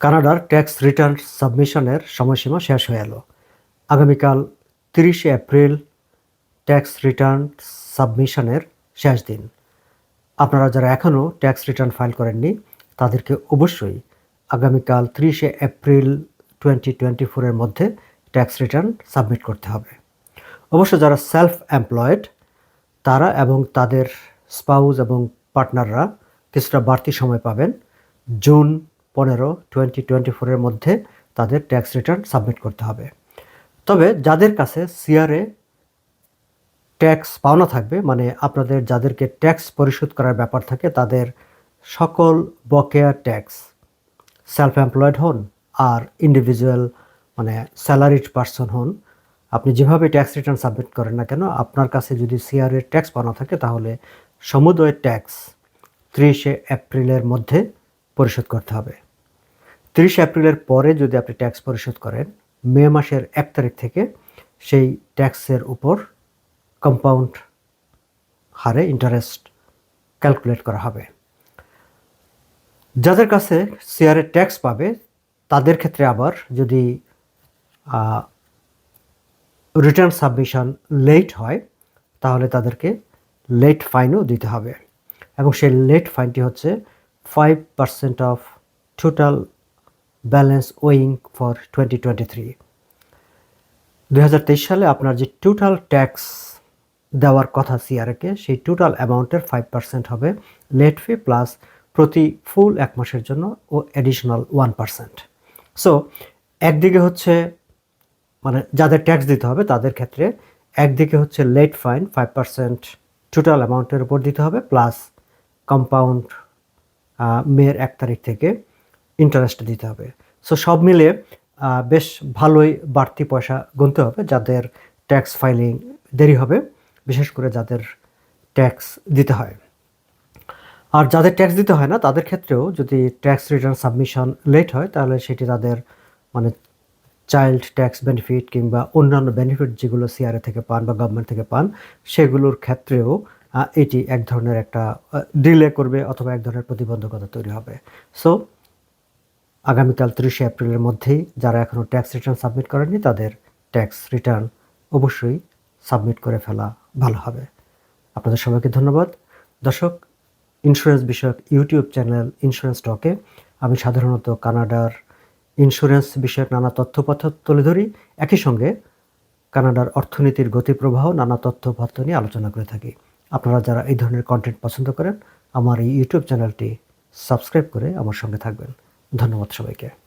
কানাডার tax return সাবমিশনের সময়সীমা শেষ হয়ে এলো। আগামীকাল তিরিশে এপ্রিল ট্যাক্স রিটার্ন সাবমিশনের শেষ দিন। আপনারা যারা এখনও ট্যাক্স রিটার্ন ফাইল করেননি, তাদেরকে অবশ্যই আগামীকাল ত্রিশে এপ্রিল টোয়েন্টি টোয়েন্টি ফোরের মধ্যে ট্যাক্স রিটার্ন সাবমিট করতে হবে। অবশ্য যারা সেলফ এমপ্লয়েড তারা এবং তাদের স্পাউস এবং পার্টনাররা কিছুটা বাড়তি সময় পাবেন। জুন পনেরো টোয়েন্টি টোয়েন্টি ফোরের মধ্যে তাদের ট্যাক্স রিটার্ন সাবমিট করতে হবে। তবে যাদের কাছে সিআরএ ট্যাক্স পাওনা থাকবে মানে আপনাদের যাদেরকে ট্যাক্স পরিশোধ করার ব্যাপার থাকে, তাদের সকল বকেয়া ট্যাক্স সেলফ এমপ্লয়েড হন আর ইন্ডিভিজুয়াল মানে স্যালারিড পার্সন হন, আপনি যেভাবে ট্যাক্স রিটার্ন সাবমিট করেন না কেন, আপনার কাছে যদি সিআরের ট্যাক্স পাওনা থাকে, তাহলে সমুদয় ট্যাক্স ত্রিশে এপ্রিলের মধ্যে পরিশোধ করতে হবে। তিরিশে এপ্রিলের পরে যদি আপনি ট্যাক্স পরিশোধ করেন, মে মাসের এক তারিখ থেকে সেই ট্যাক্সের উপর কম্পাউন্ড হারে ইন্টারেস্ট ক্যালকুলেট করা হবে। যাদের কাছে শেয়ারে ট্যাক্স পাবে, তাদের ক্ষেত্রে আবার যদি রিটার্ন সাবমিশন লেট হয়, তাহলে তাদেরকে লেট ফাইনও দিতে হবে। এবং সেই লেট ফাইনটি হচ্ছে five percent of total balance owing for twenty twenty three সালে আপনার যে টোটাল ট্যাক্স দেওয়ার কথা সিআরকে সেই টোটাল অ্যামাউন্টের ফাইভ পার্সেন্ট হবে লেট ফি প্লাস প্রতি ফুল এক মাসের জন্য ও অ্যাডিশনাল ওয়ান পার্সেন্ট সো একদিকে হচ্ছে মানে যাদের ট্যাক্স দিতে হবে তাদের ক্ষেত্রে একদিকে হচ্ছে late fine five percent total অ্যামাউন্টের উপর দিতে হবে প্লাস কম্পাউন্ড মেয়ের এক তারিখ থেকে ইন্টারেস্ট দিতে হবে। সো সব মিলে বেশ ভালোই বাড়তি পয়সা গুনতে হবে যাদের ট্যাক্স ফাইলিং দেরি হবে, বিশেষ করে যাদের ট্যাক্স দিতে হয়। আর যাদের ট্যাক্স দিতে হয় না, তাদের ক্ষেত্রেও যদি ট্যাক্স রিটার্ন সাবমিশন লেট হয়, তাহলে সেটি তাদের মানে চাইল্ড ট্যাক্স বেনিফিট কিংবা অন্যান্য বেনিফিট যেগুলো সিআরএ থেকে পান বা গভর্নমেন্ট থেকে পান, সেগুলোর ক্ষেত্রেও এটি এক ধরনের একটা ডিলে করবে অথবা এক ধরনের প্রতিবন্ধকতা তৈরি হবে। সো আগামীকাল তিরিশে এপ্রিলের মধ্যেই যারা এখনও ট্যাক্স রিটার্ন সাবমিট করেননি, তাদের ট্যাক্স রিটার্ন অবশ্যই সাবমিট করে ফেলা ভালো হবে। আপনাদের সবাইকে ধন্যবাদ। দর্শক, ইন্স্যুরেন্স বিষয়ক ইউটিউব চ্যানেল ইন্স্যুরেন্স টকে আমি সাধারণত কানাডার ইন্স্যুরেন্স বিষয়ক নানা তথ্যপত্র তুলে ধরি। একই সঙ্গে কানাডার অর্থনীতির গতিপ্রবাহ, নানা তথ্যপত্র নিয়ে আলোচনা করে থাকি। আপনারা যারা এই ধরনের কন্টেন্ট পছন্দ করেন, আমার এই ইউটিউব চ্যানেলটি সাবস্ক্রাইব করে আমার সঙ্গে থাকবেন। ধন্যবাদ সবাইকে।